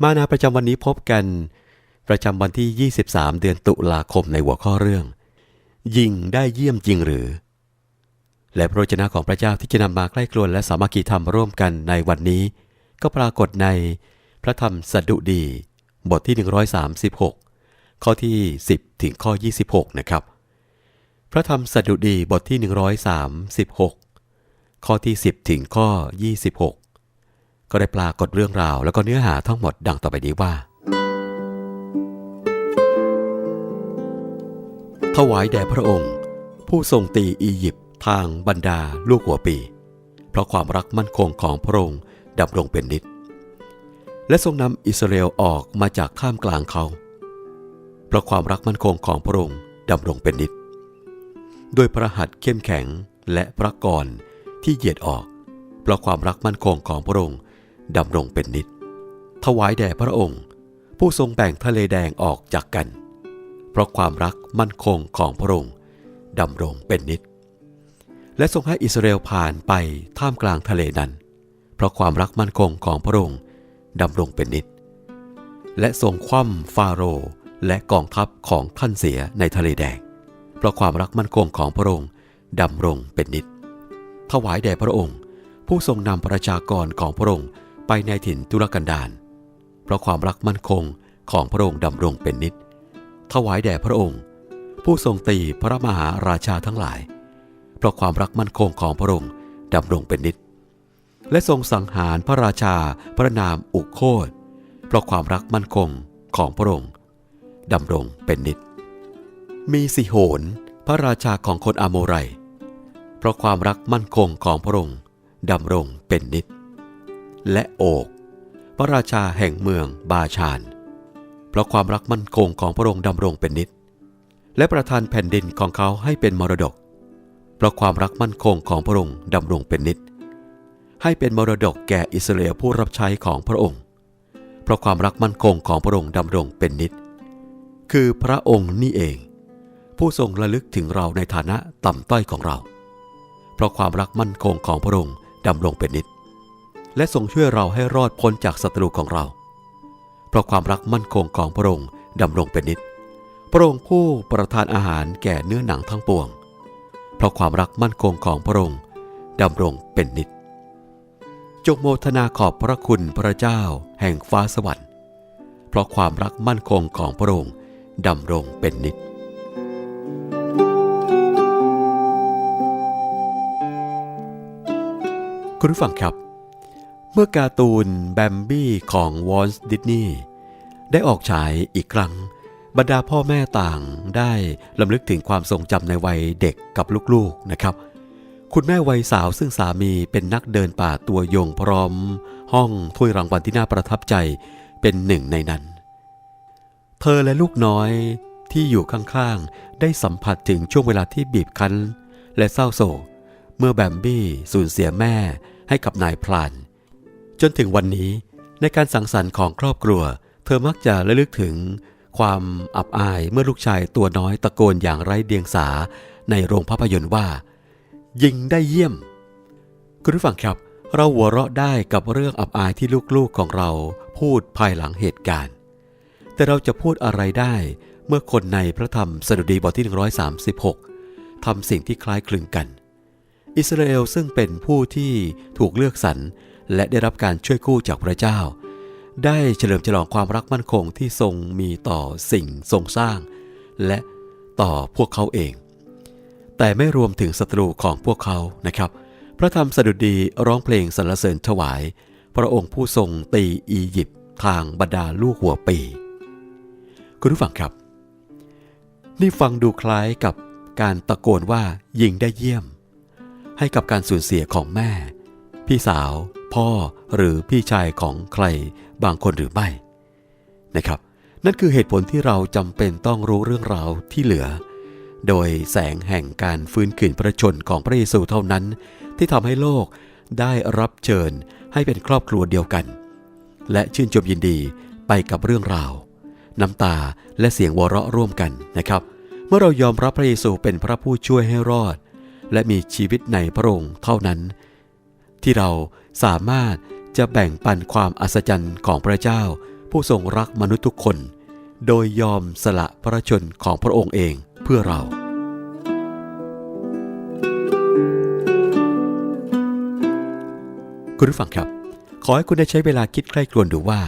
มานาประจำวันนี้พบกัน ประจำวันที่ 23 เดือนตุลาคมในหัวข้อเรื่อง ยิงได้เยี่ยมจริงหรือ และพระวจนะของพระเจ้าที่จะนำมาใกล้ครวนและสามัคคีธรรมร่วมกันในวันนี้ ก็ปรากฏในพระธรรมสดุดี บทที่ 136 ข้อที่ 10 ถึงข้อ 26 นะครับ พระธรรมสดุดีบทที่ 136 ข้อที่ 10 ถึงข้อ 26 ก็ได้ปรากฏเรื่องราว แล้วก็เนื้อหาทั้งหมดดังต่อไปนี้ว่า ถวายแด่พระองค์ ผู้ทรงตีอียิปต์ทางบรรดาลูกหัวปี เพราะความรักมั่นคงของพระองค์ดำรงเป็นนิจและทรงนำอิสราเอลออกมาจากข้ามกลางเขา เพราะความรักมั่นคงของพระองค์ดำรงเป็นนิจด้วยพระหัตถ์เข้มแข็งและพระกรที่เหยียดออก เพราะความรักมั่นคงของพระองค์ ดำรงเป็นนิจถวายแด่พระองค์ ผู้ทรงแบ่งทะเลแดงออกจากกัน เพราะความรักมั่นคงของพระองค์ดำรงเป็นนิจและทรงให้อิสราเอลผ่านไปท่ามกลางทะเลนั้น เพราะความรักมั่นคงของพระองค์ดำรงเป็นนิจและทรงคว่ำฟาโรห์และกองทัพของท่านเสียในทะเลแดง เพราะความรักมั่นคงของพระองค์ดำรงเป็นนิจถวายแด่พระองค์ ผู้ทรงนำประชากรของพระองค์ ไปในถิ่นทุรกันดารเพราะความรักมั่นคงของพระองค์ดำรงเป็นนิจถวายแด่พระองค์ ผู้ทรงตีพระมหาราชาทั้งหลาย เพราะความรักมั่นคงของพระองค์ดำรงเป็นนิจและทรงสังหารพระราชาพระนามอุโคตเพราะความรักมั่นคงของพระองค์ดำรงเป็นนิจมีสิโหนพระราชาของคนอาโมไร เพราะความรักมั่นคงของพระองค์ดำรงเป็นนิจ และโอกพระราชาแห่งเมืองบาชาน เพราะความรักมั่นคงของพระองค์ดำรงเป็นนิจและประทานแผ่นดินของเขาให้เป็นมรดก เพราะความรักมั่นคงของพระองค์ดำรงเป็นนิจให้เป็นมรดกแก่อิสราเอลผู้รับใช้ของพระองค์ เพราะความรักมั่นคงของพระองค์ดำรงเป็นนิจคือพระองค์นี่เอง ผู้ทรงระลึกถึงเราในฐานะต่ำต้อยของเรา เพราะความรักมั่นคงของพระองค์ดำรงเป็นนิจ และทรงช่วยเราให้รอดพ้นจากศัตรูของเรา เพราะความรักมั่นคงของพระองค์ดำรงเป็นนิจพระองค์ผู้ประทานอาหารแก่เนื้อหนังทั้งปวง เพราะความรักมั่นคงของพระองค์ดำรงเป็นนิจจงโมทนาขอบพระคุณพระเจ้าแห่งฟ้าสวรรค์ เพราะความรักมั่นคงของพระองค์ดำรงเป็นนิจคุณผู้ฟังครับ เมื่อการ์ตูนแบมบี้ของวอลต์ดิสนีย์ได้ออกฉายอีกครั้ง บรรดาพ่อแม่ต่างได้ลำลึกถึงความทรงจำในวัยเด็กกับลูกๆนะครับ คุณแม่วัยสาวซึ่งสามีเป็นนักเดินป่าตัวยงพร้อม ห้องถ้วยรางวัลที่น่าประทับใจเป็นหนึ่งในนั้น เธอและลูกน้อยที่อยู่ข้างๆ ได้สัมผัสถึงช่วงเวลาที่บีบคั้น และเศร้าโศก เมื่อแบมบี้สูญเสียแม่ให้กับนายพลาน จนถึงวันนี้ในการสังสรรค์ของครอบครัว เธอมักจะระลึกถึง ความอับอายเมื่อลูกชายตัวน้อยตะโกนอย่างไร้เดียงสาในโรงภาพยนตร์ว่า ยิงได้เยี่ยม คุณผู้ฟังครับ เราหัวเราะได้กับเรื่องอับอายที่ลูกๆของเราพูดภายหลังเหตุการณ์ แต่เราจะพูดอะไรได้เมื่อคนในพระธรรมสดุดีบทที่ 136ทำสิ่งที่คล้ายคลึงกัน อิสราเอลซึ่งเป็นผู้ที่ถูกเลือกสรร และได้รับการช่วยกู้จากพระเจ้า ได้เฉลิมฉลองความรักมั่นคงที่ทรงมีต่อสิ่งทรงสร้าง และต่อพวกเขาเอง แต่ไม่รวมถึงศัตรูของพวกเขานะครับ พระธรรมสดุดีร้องเพลงสรรเสริญถวาย พระองค์ผู้ทรงตีอียิปต์ทางบรรดาลูกหัวปีคุณผู้ฟังครับ นี่ฟังดูคล้ายกับการตะโกนว่ายิงได้เยี่ยม ให้กับการสูญเสียของแม่ พี่สาว พ่อหรือพี่ชายของใครบางคนหรือไม่นะครับ นั่นคือเหตุผลที่เราจำเป็นต้องรู้เรื่องราวที่เหลือ โดยแสงแห่งการฟื้นคืนพระชนของพระเยซูเท่านั้น ที่ทำให้โลกได้รับเชิญให้เป็นครอบครัวเดียวกัน และชื่นชมยินดีไปกับเรื่องราว น้ำตาและเสียงวเราะร่วมกันนะครับ เมื่อเรายอมรับพระเยซูเป็นพระผู้ช่วยให้รอด และมีชีวิตในพระองค์เท่านั้น ที่เราสามารถจะแบ่งปันความอัศจรรย์ของพระเจ้า ผู้ทรงรักมนุษย์ทุกคน โดยยอมสละพระชนของพระองค์เองเพื่อเรา คุณผู้ฟังครับ ขอให้คุณได้ใช้เวลาคิดใคร่ครวญดูว่า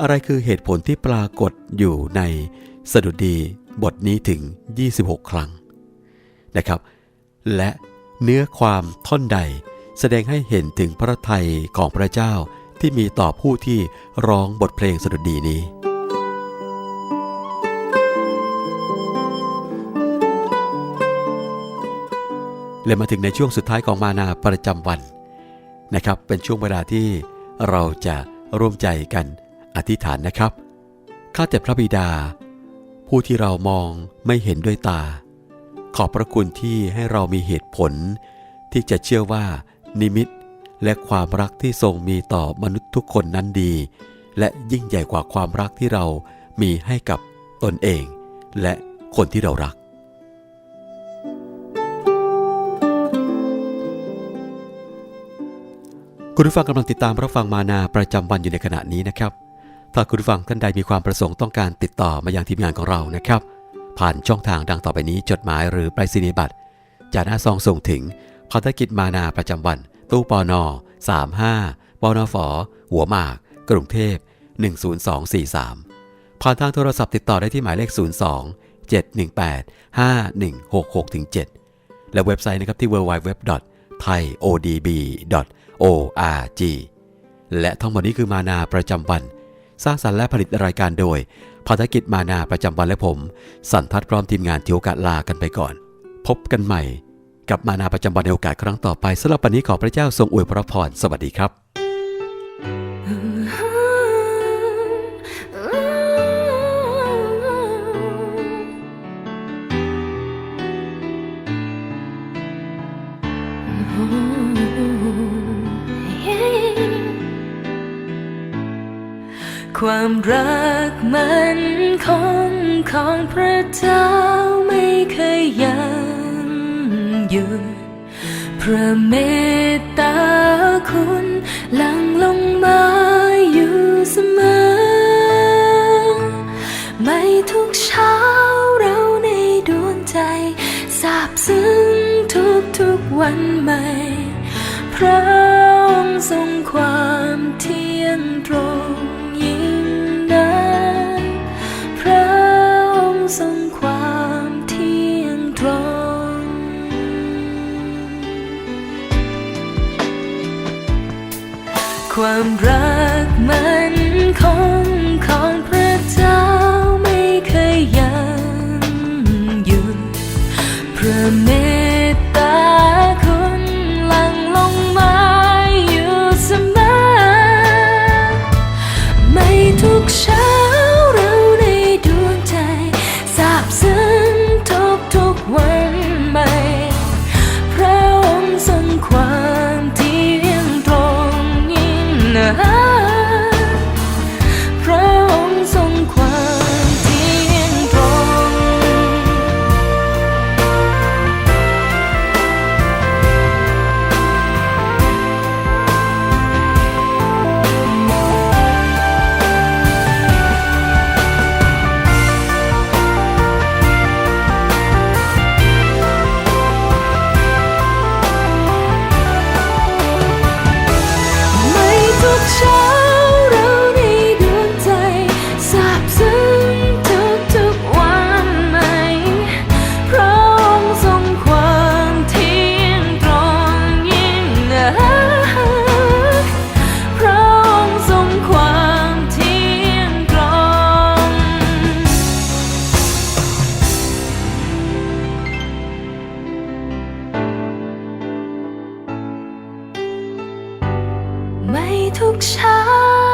อะไรคือเหตุผลที่ปรากฏอยู่ในสดุดีบทนี้ถึง 26 ครั้งนะครับ และเนื้อความท่อนใด แสดงให้เห็นถึงพระทัยของพระเจ้าที่มีต่อผู้ที่ร้องบทเพลงสดุดีนี้ และมาถึงในช่วงสุดท้ายของมานาประจำวันนะครับ เป็นช่วงเวลาที่เราจะร่วมใจกันอธิษฐานนะครับ ข้าแต่พระบิดา ผู้ที่เรามองไม่เห็นด้วยตา ขอบพระคุณที่ให้เรามีเหตุผล ที่จะเชื่อว่า นิมิต และความรักที่ทรงมีต่อมนุษย์ทุกคนนั้นดี และยิ่งใหญ่กว่าความรักที่เรามีให้กับตนเอง และคนที่เรารัก คุณผู้ฟังกำลังติดตามรับฟังมานาประจำวันอยู่ในขณะนี้นะครับ ถ้าคุณผู้ฟังท่านใดมีความประสงค์ต้องการติดต่อมายังทีมงานของเรานะครับ ผ่านช่องทางดังต่อไปนี้จดหมายหรือไปรษณียบัตรจากหน้าซองส่งถึง ภารกิจมานาประจำวัน ตู้ปอนอ35ปอนอฝอหัวหมาก กรุงเทพ 10243 ผ่านทางโทรศัพท์ติดต่อได้ที่หมายเลข 02 718 5166ถึง7และเว็บไซต์นะครับที่ www.thaiodb.org และทั้งหมดนี้คือมานาประจำวัน สร้างสรรค์และผลิตรายการโดยภารกิจมานาประจำวันและผม สันทัดพร้อมทีมงานที่โอกาสลากันไปก่อน พบกันใหม่ กับมานาประจำวันในโอกาสครั้งต่อไปสำหรับวันนี้ขอพระเจ้าทรงอวยพระพรสวัสดีครับความรักมันคงของพระเจ้าไม่เคยยัง หยุดพระเมตตาคุณหลั่งลงมาอยู่เสมอ ไม่ทุกเช้าเราในดวงใจซาบซึ้งทุกทุกๆวันใหม่ พระองค์ทรงความเที่ยงตรง ความรัก ทุกเช้า